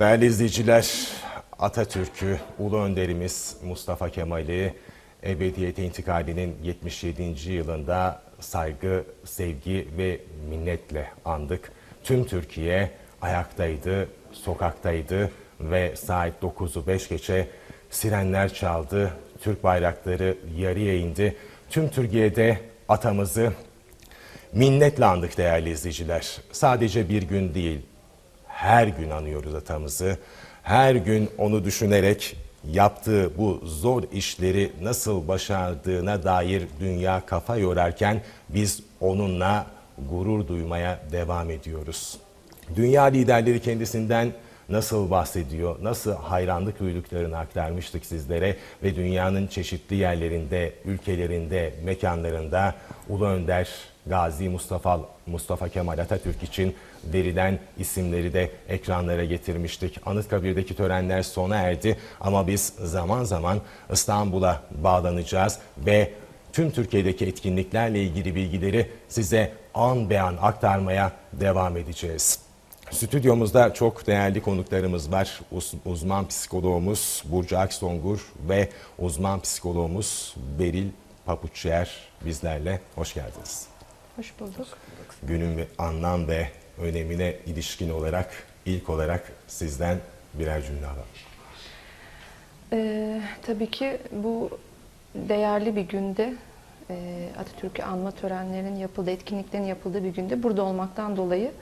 Değerli izleyiciler, Atatürk'ü, Ulu Önderimiz Mustafa Kemal'i ebediyete intikalinin 77. yılında saygı, sevgi ve minnetle andık. Tüm Türkiye ayaktaydı, sokaktaydı ve saat 9'u 5 geçe sirenler çaldı, Türk bayrakları yarıya indi. Tüm Türkiye'de atamızı minnetle andık değerli izleyiciler. Sadece bir gün değil, her gün anıyoruz atamızı. Her gün onu düşünerek yaptığı bu zor işleri nasıl başardığına dair dünya kafa yorarken biz onunla gurur duymaya devam ediyoruz. Dünya liderleri kendisinden nasıl bahsediyor, nasıl hayranlık duyduklarını aktarmıştık sizlere ve dünyanın çeşitli yerlerinde, ülkelerinde, mekanlarında Ulu Önder Gazi Mustafa Mustafa Kemal Atatürk için verilen isimleri de ekranlara getirmiştik. Anıtkabir'deki törenler sona erdi ama biz zaman zaman İstanbul'a bağlanacağız ve tüm Türkiye'deki etkinliklerle ilgili bilgileri size an be an aktarmaya devam edeceğiz. Stüdyomuzda çok değerli konuklarımız var. Uz- Uzman psikoloğumuz Burcu Aksongur ve uzman psikoloğumuz Beril Papuçyer bizlerle. Hoş geldiniz. Hoş bulduk. Günün ve anlam ve önemine ilişkin olarak ilk olarak sizden birer cümle alalım. Ee, tabii ki bu değerli bir günde e, Atatürk'ü anma törenlerinin yapıldığı, etkinliklerin yapıldığı bir günde burada olmaktan dolayı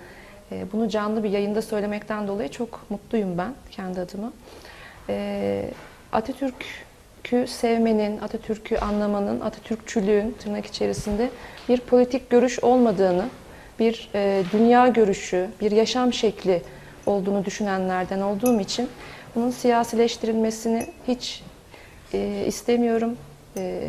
e, bunu canlı bir yayında söylemekten dolayı çok mutluyum ben kendi adıma. E, Atatürk'ü sevmenin, Atatürk'ü anlamanın, Atatürkçülüğün tırnak içerisinde bir politik görüş olmadığını, bir e, dünya görüşü, bir yaşam şekli olduğunu düşünenlerden olduğum için bunun siyasileştirilmesini hiç e, istemiyorum. E,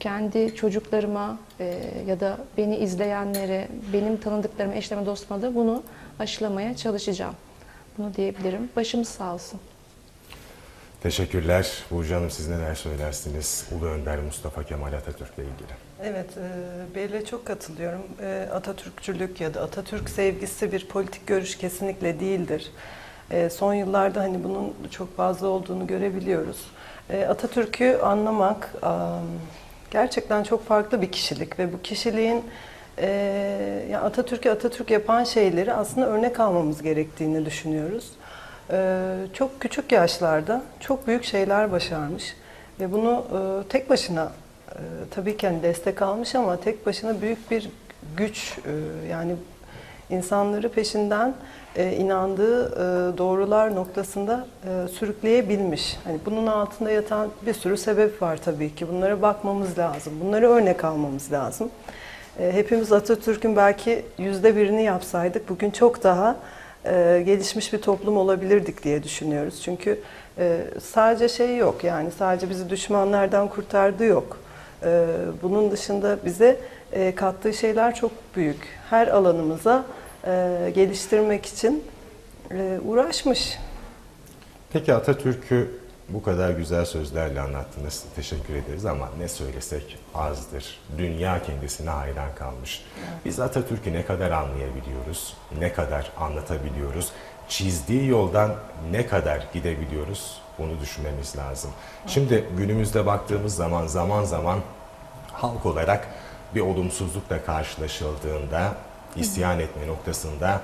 kendi çocuklarıma e, ya da beni izleyenlere, benim tanıdıklarıma, eşlerime, dostuma da bunu aşılamaya çalışacağım. Bunu diyebilirim. Başımız sağ olsun. Teşekkürler. Burcu Hanım siz neler söylersiniz Ulu Önder Mustafa Kemal Atatürk'le ilgili? Evet, e, Beril'e çok katılıyorum. E, Atatürkçülük ya da Atatürk sevgisi bir politik görüş kesinlikle değildir. E, son yıllarda hani bunun çok fazla olduğunu görebiliyoruz. E, Atatürk'ü anlamak am, gerçekten çok farklı bir kişilik ve bu kişiliğin e, ya Atatürk'ü Atatürk yapan şeyleri aslında örnek almamız gerektiğini düşünüyoruz. E, çok küçük yaşlarda çok büyük şeyler başarmış ve bunu e, tek başına ee, tabii ki hani destek almış ama tek başına büyük bir güç e, yani insanları peşinden e, inandığı e, doğrular noktasında e, sürükleyebilmiş. Hani bunun altında yatan bir sürü sebep var tabii ki. Bunlara bakmamız lazım. Bunları örnek almamız lazım. E, hepimiz Atatürk'ün belki yüzde birini yapsaydık bugün çok daha e, gelişmiş bir toplum olabilirdik diye düşünüyoruz. Çünkü e, sadece şey yok yani sadece bizi düşmanlardan kurtardığı yok. E, bunun dışında bize kattığı şeyler çok büyük. Her alanımıza geliştirmek için uğraşmış. Peki Atatürk'ü bu kadar güzel sözlerle anlattınız. Teşekkür ederiz ama ne söylesek azdır. Dünya kendisine hayran kalmış. Biz Atatürk'ü ne kadar anlayabiliyoruz, ne kadar anlatabiliyoruz, çizdiği yoldan ne kadar gidebiliyoruz bunu düşünmemiz lazım. Şimdi günümüzde baktığımız zaman zaman zaman halk olarak bir olumsuzlukla karşılaşıldığında isyan etme noktasında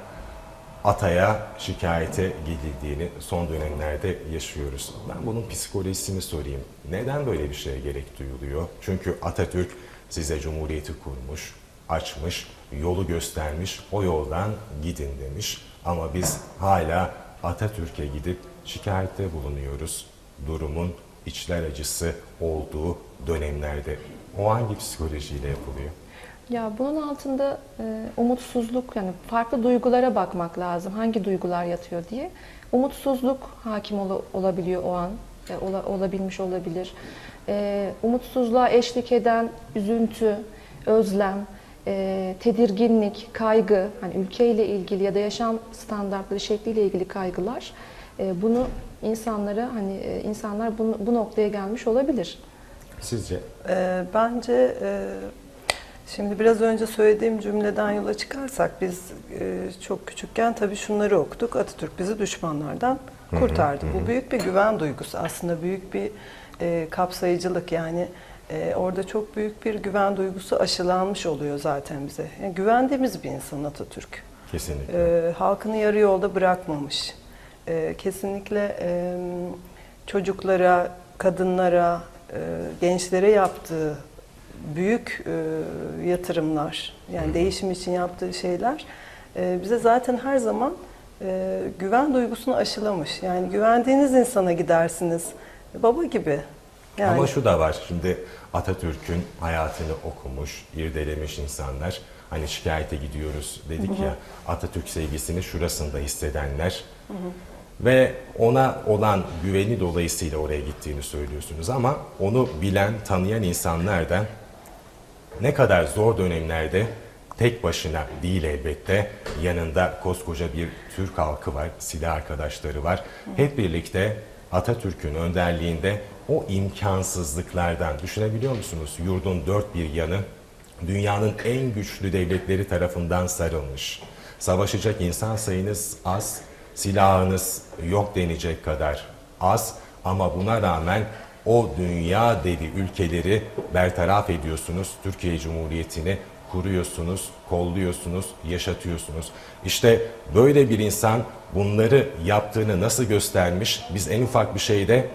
ataya şikayete gidildiğini son dönemlerde yaşıyoruz. Ben bunun psikolojisini sorayım. Neden böyle bir şeye gerek duyuluyor? Çünkü Atatürk size cumhuriyeti kurmuş, açmış, yolu göstermiş, o yoldan gidin demiş. Ama biz hala Atatürk'e gidip şikayette bulunuyoruz. Durumun içler acısı olduğu dönemlerde. O hangi psikolojiyle yapılıyor? Ya bunun altında e, umutsuzluk yani farklı duygulara bakmak lazım. Hangi duygular yatıyor diye. Umutsuzluk hakim ola- olabiliyor o an. e, ola- olabilmiş olabilir. E, umutsuzluğa eşlik eden üzüntü, özlem, e, tedirginlik, kaygı, hani ülkeyle ilgili ya da yaşam standartları şekliyle ilgili kaygılar e, bunu insanlara hani e, insanlar bunu, bu noktaya gelmiş olabilir. Sizce? E, bence e, Şimdi biraz önce söylediğim cümleden yola çıkarsak biz e, çok küçükken tabii şunları okuduk. Atatürk bizi düşmanlardan kurtardı. Bu büyük bir güven duygusu aslında büyük bir e, kapsayıcılık yani e, orada çok büyük bir güven duygusu aşılanmış oluyor zaten bize. Yani güvendiğimiz bir insan Atatürk. Kesinlikle. E, halkını yarı yolda bırakmamış. E, kesinlikle e, çocuklara, kadınlara, e, gençlere yaptığı büyük e, yatırımlar, yani değişim için yaptığı şeyler e, bize zaten her zaman e, güven duygusunu aşılamış. Yani güvendiğiniz insana gidersiniz. Baba gibi. Yani Ama şu da var. Şimdi Atatürk'ün hayatını okumuş, irdelemiş insanlar. Hani şikayete gidiyoruz dedik ya. Atatürk sevgisini şurasında hissedenler. Ve ona olan güveni dolayısıyla oraya gittiğini söylüyorsunuz. Ama onu bilen, tanıyan insanlardan ne kadar zor dönemlerde tek başına değil elbette yanında koskoca bir Türk halkı var, silah arkadaşları var. Hep birlikte Atatürk'ün önderliğinde o imkansızlıklardan düşünebiliyor musunuz? Yurdun dört bir yanı dünyanın en güçlü devletleri tarafından sarılmış. Savaşacak insan sayınız az, silahınız yok denecek kadar az ama buna rağmen o dünya devi ülkeleri bertaraf ediyorsunuz. Türkiye Cumhuriyeti'ni kuruyorsunuz, kolluyorsunuz, yaşatıyorsunuz. İşte böyle bir insan bunları yaptığını nasıl göstermiş? Biz en ufak bir şeyde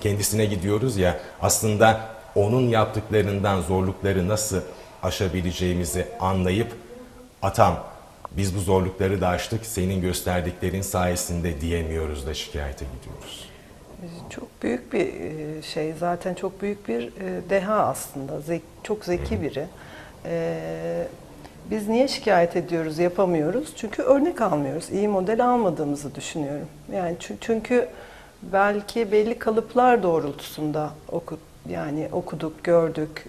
kendisine gidiyoruz ya aslında onun yaptıklarından zorlukları nasıl aşabileceğimizi anlayıp atam biz bu zorlukları da aştık senin gösterdiklerin sayesinde diyemiyoruz da şikayete gidiyoruz. Çok büyük bir e, şey zaten çok büyük bir e, deha aslında çok zeki biri. E, Biz niye şikayet ediyoruz yapamıyoruz? Çünkü örnek almıyoruz. iyi model almadığımızı düşünüyorum. Yani çü- çünkü belki belli kalıplar doğrultusunda oku yani okuduk, gördük.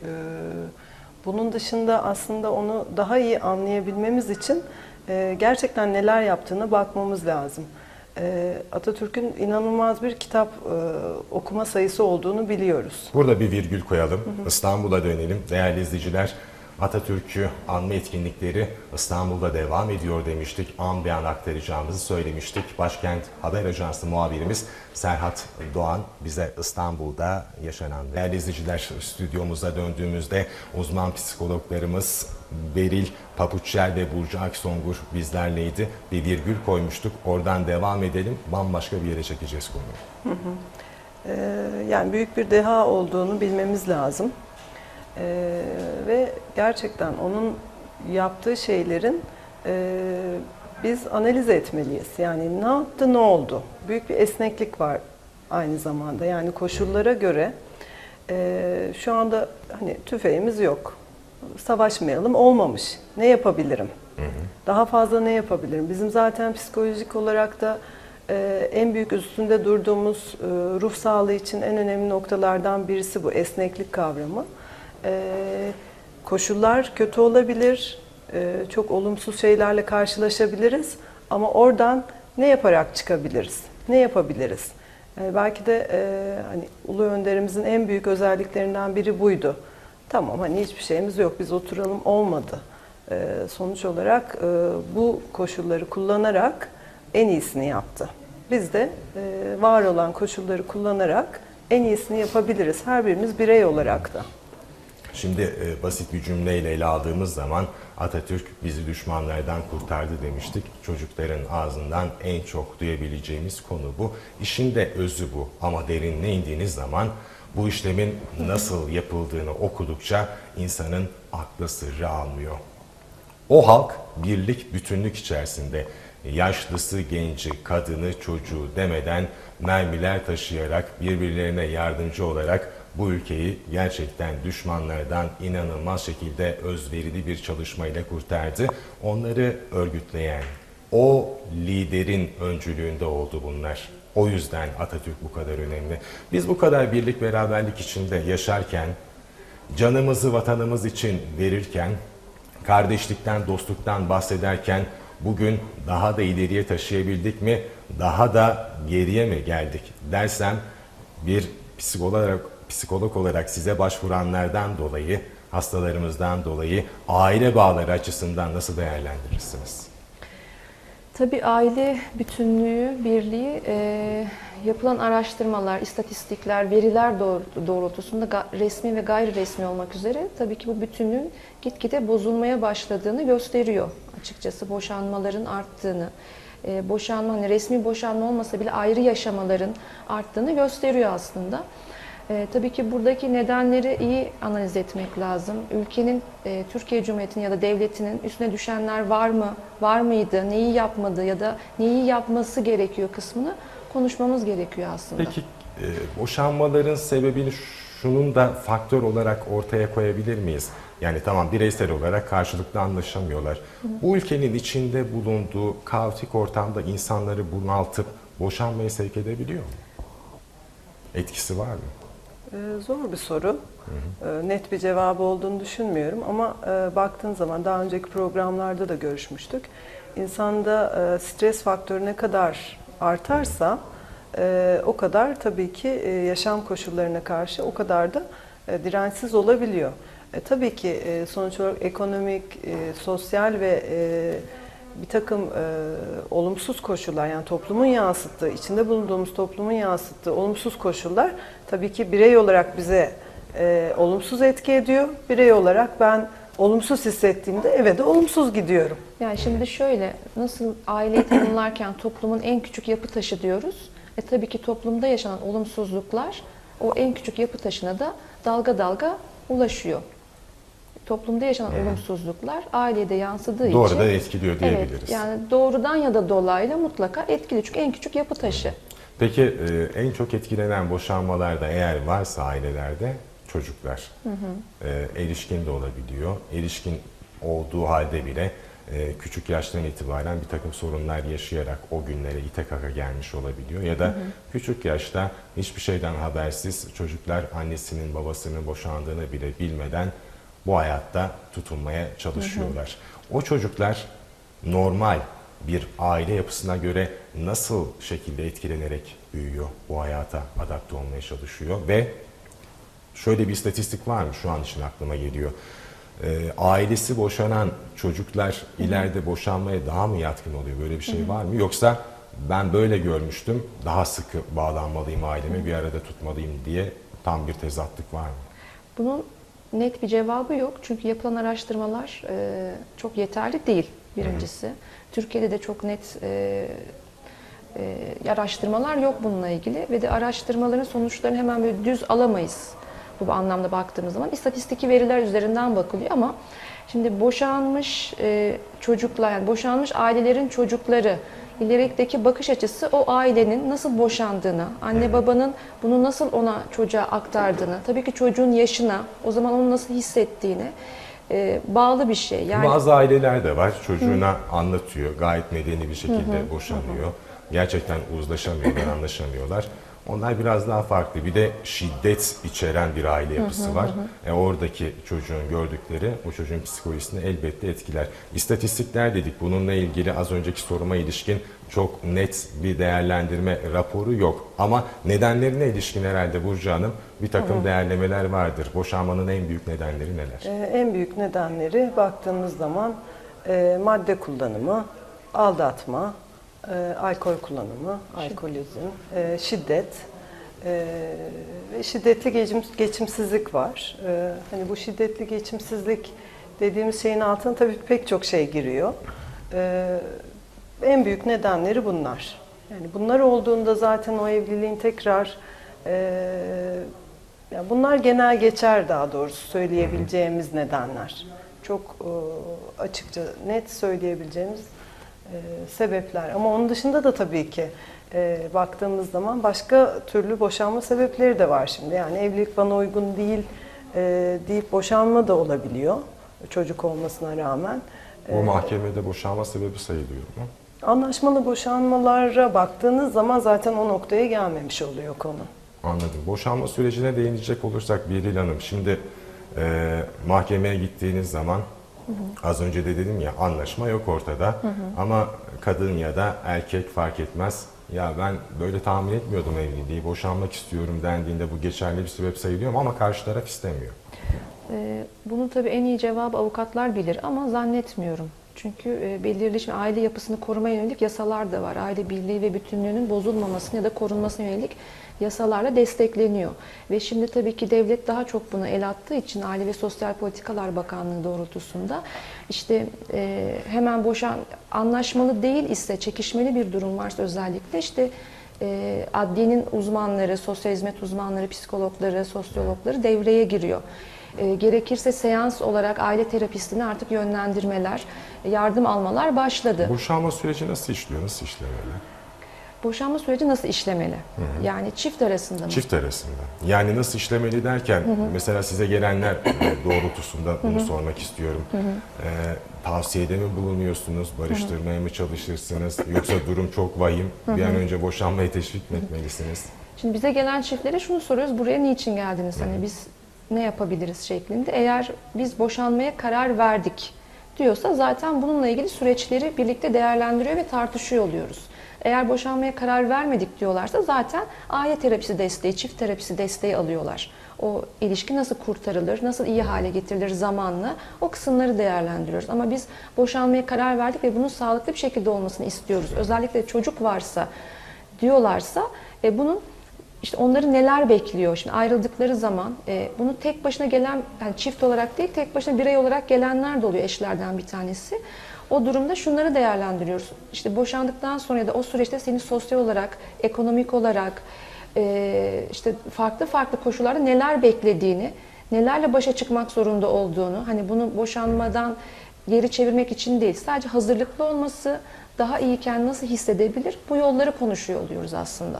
Bunun dışında aslında onu daha iyi anlayabilmemiz için gerçekten neler yaptığına bakmamız lazım. E, Atatürk'ün inanılmaz bir kitap e, okuma sayısı olduğunu biliyoruz. Burada bir virgül koyalım. İstanbul'a dönelim. Değerli izleyiciler, Atatürk'ü anma etkinlikleri İstanbul'da devam ediyor demiştik. An beyan aktaracağımızı söylemiştik. Başkent Haber Ajansı muhabirimiz Serhat Doğan bize İstanbul'da yaşanan değerli izleyiciler stüdyomuza döndüğümüzde uzman psikologlarımız Beril Papuççel ve Burcu Aksongur bizlerleydi. Bir virgül koymuştuk. Oradan devam edelim. Bambaşka bir yere çekeceğiz konuyu. E, Yani büyük bir deha olduğunu bilmemiz lazım. E, Ve gerçekten onun yaptığı şeylerin e, biz analiz etmeliyiz. Yani ne yaptı, ne oldu? Büyük bir esneklik var aynı zamanda. Yani koşullara göre e, şu anda hani tüfeğimiz yok. Savaşmayalım olmamış. Ne yapabilirim? Daha fazla ne yapabilirim? Bizim zaten psikolojik olarak da e, en büyük üstünde durduğumuz e, ruh sağlığı için en önemli noktalardan birisi bu esneklik kavramı. E, koşullar kötü olabilir, e, çok olumsuz şeylerle karşılaşabiliriz ama oradan ne yaparak çıkabiliriz? Ne yapabiliriz? E, belki de e, hani ulu önderimizin en büyük özelliklerinden biri buydu. Tamam hani hiçbir şeyimiz yok biz oturalım olmadı. Sonuç olarak e, bu koşulları kullanarak en iyisini yaptı. Biz de e, var olan koşulları kullanarak en iyisini yapabiliriz. Her birimiz birey olarak da. Şimdi e, basit bir cümleyle ele aldığımız zaman Atatürk bizi düşmanlardan kurtardı demiştik. Çocukların ağzından en çok duyabileceğimiz konu bu. İşin de özü bu ama derinine indiğiniz zaman bu işlemin nasıl yapıldığını okudukça insanın aklı sırrı almıyor. O halk birlik, bütünlük içerisinde yaşlısı, genci, kadını, çocuğu demeden mermiler taşıyarak birbirlerine yardımcı olarak bu ülkeyi gerçekten düşmanlardan inanılmaz şekilde özverili bir çalışmayla kurtardı. Onları örgütleyen o liderin öncülüğünde oldu bunlar. O yüzden Atatürk bu kadar önemli. Biz bu kadar birlik beraberlik içinde yaşarken canımızı vatanımız için verirken, kardeşlikten, dostluktan bahsederken bugün daha da ileriye taşıyabildik mi, daha da geriye mi geldik dersem bir psikolog olarak, psikolog olarak size başvuranlardan dolayı hastalarımızdan dolayı aile bağları açısından nasıl değerlendirirsiniz? Tabii aile bütünlüğü, birliği e, yapılan araştırmalar, istatistikler, veriler doğru- doğrultusunda resmi ve gayri resmi olmak üzere tabii ki bu bütünlüğün gitgide bozulmaya başladığını gösteriyor açıkçası. Boşanmaların arttığını, e, boşanma hani resmi boşanma olmasa bile ayrı yaşamaların arttığını gösteriyor aslında. E, tabii ki buradaki nedenleri iyi analiz etmek lazım. Ülkenin, e, Türkiye Cumhuriyeti'nin ya da devletinin üstüne düşenler var mı, var mıydı, neyi yapmadı ya da neyi yapması gerekiyor kısmını konuşmamız gerekiyor aslında. Peki e, boşanmaların sebebini şunun da faktör olarak ortaya koyabilir miyiz? Yani tamam bireysel olarak karşılıklı anlaşamıyorlar. Bu ülkenin içinde bulunduğu kaotik ortamda insanları bunaltıp boşanmaya sevk edebiliyor mu? Etkisi var mı? Ee, Zor bir soru. Ee, Net bir cevabı olduğunu düşünmüyorum ama e, baktığın zaman daha önceki programlarda da görüşmüştük. İnsanda e, stres faktörü ne kadar artarsa e, o kadar tabii ki yaşam koşullarına karşı o kadar da dirençsiz olabiliyor. Tabii ki sonuç olarak ekonomik, sosyal ve bir takım e, olumsuz koşullar yani toplumun yansıttığı, içinde bulunduğumuz toplumun yansıttığı olumsuz koşullar tabii ki birey olarak bize e, olumsuz etki ediyor. Birey olarak ben olumsuz hissettiğimde eve de olumsuz gidiyorum. Yani şimdi şöyle, nasıl aileyi tanımlarken toplumun en küçük yapı taşı diyoruz. E tabii ki toplumda yaşanan olumsuzluklar o en küçük yapı taşına da dalga dalga ulaşıyor. Toplumda yaşanan olumsuzluklar aileye de yansıdığı için Doğrudan etkiliyor diyebiliriz. Evet, yani doğrudan ya da dolaylı mutlaka etkili çünkü en küçük yapı taşı. Peki e, en çok etkilenen boşanmalarda eğer varsa ailelerde çocuklar. E, erişkin de olabiliyor. Erişkin olduğu halde bile e, küçük yaştan itibaren bir takım sorunlar yaşayarak o günlere ite kaka gelmiş olabiliyor. Ya da küçük yaşta hiçbir şeyden habersiz çocuklar annesinin babasının boşandığını bile bilmeden bu hayatta tutunmaya çalışıyorlar. O çocuklar normal bir aile yapısına göre nasıl şekilde etkilenerek büyüyor, bu hayata adapte olmaya çalışıyor ve şöyle bir istatistik var mı şu an için aklıma geliyor. Ee, ailesi boşanan çocuklar ileride boşanmaya daha mı yatkın oluyor? Böyle bir şey var mı? Yoksa ben böyle görmüştüm, daha sıkı bağlanmalıyım aileme, bir arada tutmalıyım diye tam bir tezatlık var mı? Bunun net bir cevabı yok çünkü yapılan araştırmalar e, çok yeterli değil birincisi. Türkiye'de de çok net e, e, araştırmalar yok bununla ilgili ve de araştırmaların sonuçlarını hemen böyle düz alamayız bu anlamda baktığımız zaman. İstatistiki veriler üzerinden bakılıyor ama şimdi boşanmış e, çocuklar, yani boşanmış ailelerin çocukları ilerideki bakış açısı o ailenin nasıl boşandığını, anne babanın bunu nasıl ona çocuğa aktardığını, tabii ki çocuğun yaşına, o zaman onu nasıl hissettiğine e, bağlı bir şey. Yani Bazı aileler de var çocuğuna anlatıyor gayet medeni bir şekilde boşanıyor. Gerçekten uzlaşamıyorlar, anlaşamıyorlar. Onlar biraz daha farklı. Bir de şiddet içeren bir aile yapısı var. E, oradaki çocuğun gördükleri o çocuğun psikolojisini elbette etkiler. İstatistikler dedik. Bununla ilgili az önceki soruma ilişkin çok net bir değerlendirme raporu yok. Ama nedenlerine ilişkin herhalde Burcu Hanım bir takım değerlemeler vardır. Boşanmanın en büyük nedenleri neler? Ee, en büyük nedenleri baktığımız zaman e, madde kullanımı, aldatma, e, alkol kullanımı, alkolizm, e, şiddet e, ve şiddetli geçim, geçimsizlik var. E, hani bu şiddetli geçimsizlik dediğimiz şeyin altına tabii pek çok şey giriyor. E, en büyük nedenleri bunlar. Yani bunlar olduğunda zaten o evliliğin tekrar e, ya bunlar genel geçer daha doğrusu söyleyebileceğimiz nedenler. Çok e, açıkça net söyleyebileceğimiz sebepler. Ama onun dışında da tabii ki e, baktığımız zaman başka türlü boşanma sebepleri de var şimdi. Yani evlilik bana uygun değil e, deyip boşanma da olabiliyor çocuk olmasına rağmen. O mahkemede boşanma sebebi sayılıyor mu? Anlaşmalı boşanmalara baktığınız zaman zaten o noktaya gelmemiş oluyor konu. Anladım. Boşanma sürecine değinecek olursak Biril Hanım, şimdi e, mahkemeye gittiğiniz zaman az önce de dedim ya anlaşma yok ortada ama kadın ya da erkek fark etmez. Ya ben böyle tahmin etmiyordum evliliği, boşanmak istiyorum dendiğinde bu geçerli bir sebep sayılıyor ama karşı taraf istemiyor. Ee, Bunu tabii en iyi cevabı avukatlar bilir ama zannetmiyorum. Çünkü e, belirli şimdi aile yapısını korumaya yönelik yasalar da var. Aile birliği ve bütünlüğünün bozulmamasına ya da korunmasına yönelik yasalarla destekleniyor. Ve şimdi tabii ki devlet daha çok buna el attığı için Aile ve Sosyal Politikalar Bakanlığı doğrultusunda işte e, hemen boşan anlaşmalı değil ise çekişmeli bir durum varsa özellikle işte e, adliyenin uzmanları, sosyal hizmet uzmanları, psikologları, sosyologları devreye giriyor. E, gerekirse seans olarak aile terapistine artık yönlendirmeler, yardım almalar başladı. Boşanma süreci nasıl işliyor, nasıl işlemeli? Boşanma süreci nasıl işlemeli? Yani çift arasında mı? Çift arasında. Yani nasıl işlemeli derken mesela size gelenler e, doğrultusunda bunu sormak istiyorum. Ee, tavsiyede mi bulunuyorsunuz? Barıştırmaya mı çalışırsınız? Yoksa durum çok vahim. Bir an önce boşanmaya teşvik mi etmelisiniz? Şimdi bize gelen çiftlere şunu soruyoruz. Buraya niçin geldiniz? Hani biz ne yapabiliriz şeklinde. Eğer biz boşanmaya karar verdik diyorsa zaten bununla ilgili süreçleri birlikte değerlendiriyor ve tartışıyor oluyoruz. Eğer boşanmaya karar vermedik diyorlarsa zaten aile terapisi desteği, çift terapisi desteği alıyorlar. O ilişki nasıl kurtarılır, nasıl iyi hale getirilir zamanla o kısımları değerlendiriyoruz. Ama biz boşanmaya karar verdik ve bunun sağlıklı bir şekilde olmasını istiyoruz. Özellikle çocuk varsa diyorlarsa e, bunun işte onları neler bekliyor? Şimdi ayrıldıkları zaman e, bunu tek başına gelen, yani çift olarak değil, tek başına birey olarak gelenler de oluyor eşlerden bir tanesi. O durumda şunları değerlendiriyoruz. İşte boşandıktan sonra ya da o süreçte seni sosyal olarak, ekonomik olarak, e, işte farklı farklı koşullarda neler beklediğini, nelerle başa çıkmak zorunda olduğunu, hani bunu boşanmadan geri çevirmek için değil, sadece hazırlıklı olması, daha iyiken nasıl hissedebilir, bu yolları konuşuyor oluyoruz aslında.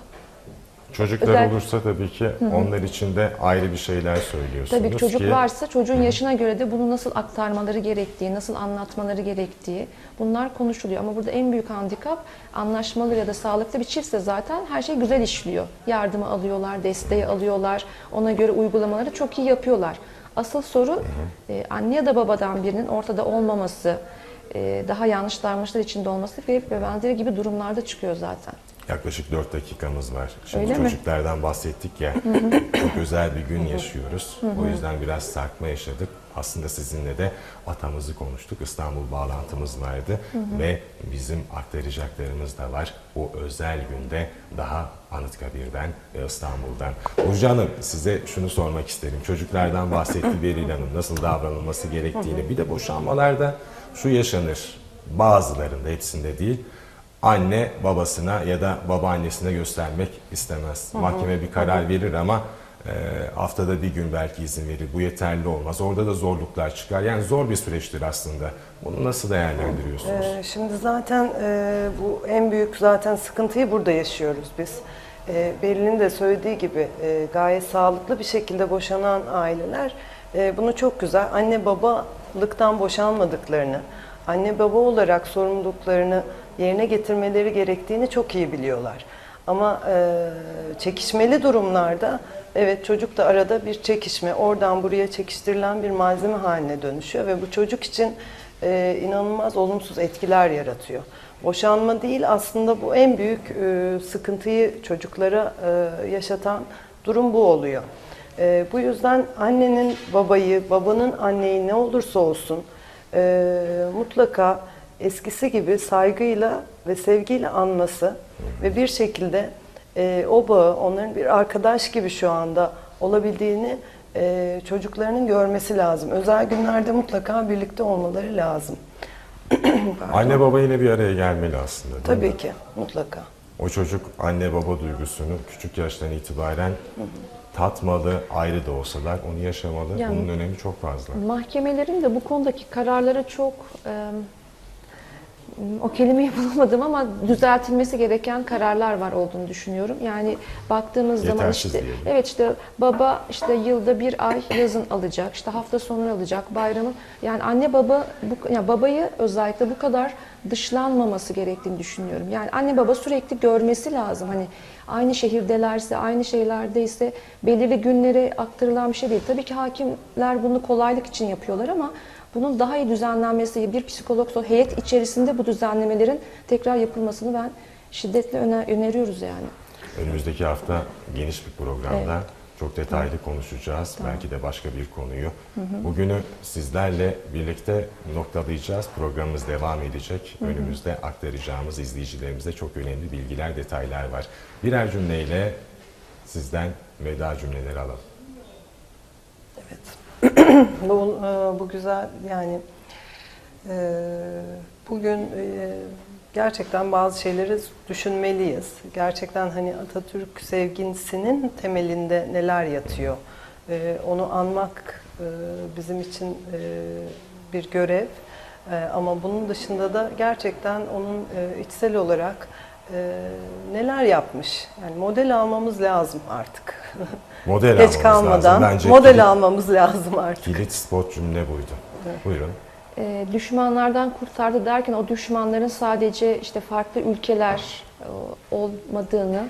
Çocuklar Özel- olursa tabii ki onlar için de ayrı bir şeyler söylüyorsunuz Tabii ki çocuk ki varsa çocuğun yaşına göre de bunu nasıl aktarmaları gerektiği, nasıl anlatmaları gerektiği bunlar konuşuluyor. Ama burada en büyük handikap anlaşmalı ya da sağlıklı bir çiftse zaten her şey güzel işliyor. Yardımı alıyorlar, desteği alıyorlar, ona göre uygulamaları çok iyi yapıyorlar. Asıl sorun e, anne ya da babadan birinin ortada olmaması, e, daha yanlış davranışlar içinde olması ve benzeri gibi durumlarda çıkıyor zaten. Yaklaşık 4 dakikamız var. Şimdi Öyle mi? çocuklardan bahsettik ya. çok özel bir gün yaşıyoruz. O yüzden biraz sarkma yaşadık. Aslında sizinle de atamızı konuştuk. İstanbul bağlantımız vardı ve bizim aktaracaklarımız da var. O özel günde daha Anıtkabir'den ve İstanbul'dan. Burcu Hanım size şunu sormak isterim. Çocuklardan bahsetti Beril Hanım nasıl davranılması gerektiğini. Bir de boşanmalarda şu yaşanır. Bazılarında hepsinde değil. Anne babasına ya da babaannesine göstermek istemez. Mahkeme bir karar verir ama e, haftada bir gün belki izin verir. Bu yeterli olmaz. Orada da zorluklar çıkar. Yani zor bir süreçtir aslında. Bunu nasıl değerlendiriyorsunuz? Ee, Şimdi zaten e, bu en büyük zaten sıkıntıyı burada yaşıyoruz biz. E, Beril'in de söylediği gibi e, gayet sağlıklı bir şekilde boşanan aileler e, bunu çok güzel anne babalıktan boşanmadıklarını, anne baba olarak sorumluluklarını yerine getirmeleri gerektiğini çok iyi biliyorlar. Ama e, çekişmeli durumlarda evet çocuk da arada bir çekişme, oradan buraya çekiştirilen bir malzeme haline dönüşüyor ve bu çocuk için e, inanılmaz olumsuz etkiler yaratıyor. Boşanma değil aslında bu en büyük e, sıkıntıyı çocuklara e, yaşatan durum bu oluyor. E, bu yüzden annenin babayı, babanın anneyi ne olursa olsun e, mutlaka eskisi gibi saygıyla ve sevgiyle anması ve bir şekilde e, o bağı onların bir arkadaş gibi şu anda olabildiğini e, çocuklarının görmesi lazım. Özel günlerde mutlaka birlikte olmaları lazım. Anne baba yine bir araya gelmeli aslında değil mi? Tabii ki mutlaka. O çocuk anne baba duygusunu küçük yaştan itibaren tatmalı, ayrı da olsalar onu yaşamalı. Yani- Bunun önemi çok fazla. Mahkemelerin de bu konudaki kararları çok e, o kelimeyi bulamadım ama düzeltilmesi gereken kararlar var olduğunu düşünüyorum. Yani baktığımız zaman Yetersiz işte diyelim. evet işte baba işte yılda bir ay yazın alacak, işte hafta sonu alacak, bayramın yani anne baba bu yani babayı özellikle bu kadar dışlanmaması gerektiğini düşünüyorum. Yani anne baba sürekli görmesi lazım. Hani aynı şehirdelerse, aynı şeylerdeyse belirli günlere aktarılan bir şey değil. Tabii ki hakimler bunu kolaylık için yapıyorlar ama bunun daha iyi düzenlenmesi, bir psikolog heyet içerisinde bu düzenlemelerin tekrar yapılmasını ben şiddetle öner- öneriyoruz yani. Önümüzdeki hafta geniş bir programda Çok detaylı konuşacağız. Belki de başka bir konuyu. Bugünü sizlerle birlikte noktalayacağız. Programımız devam edecek. Önümüzde aktaracağımız izleyicilerimize çok önemli bilgiler, detaylar var. Birer cümleyle sizden veda cümleleri alalım. Bu, e, bu güzel yani e, bugün e, gerçekten bazı şeyleri düşünmeliyiz. Gerçekten hani Atatürk sevgisinin temelinde neler yatıyor? E, Onu anmak e, bizim için e, bir görev. E, Ama bunun dışında da gerçekten onun e, içsel olarak e, neler yapmış? Yani model almamız lazım artık. Model Geç almamız kalmadan lazım. Bence model kilit, almamız lazım artık. kilit spot cümle buydu. Buyurun. E, düşmanlardan kurtardı derken o düşmanların sadece işte farklı ülkeler e, olmadığını,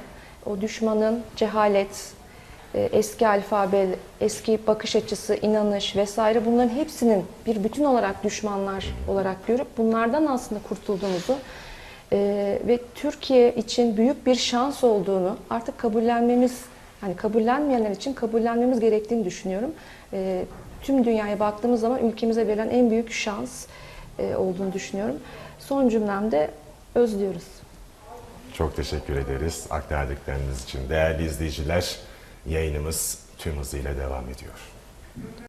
o düşmanın cehalet, e, eski alfabe, eski bakış açısı, inanış vesaire bunların hepsinin bir bütün olarak düşmanlar olarak görüp bunlardan aslında kurtulduğumuzu e, ve Türkiye için büyük bir şans olduğunu artık kabullenmemiz, yani kabullenmeyenler için kabullenmemiz gerektiğini düşünüyorum. E, tüm dünyaya baktığımız zaman ülkemize verilen en büyük şans e, olduğunu düşünüyorum. Son cümlemde özlüyoruz. Çok teşekkür ederiz aktardıklarınız için. Değerli izleyiciler, yayınımız tüm hızıyla devam ediyor.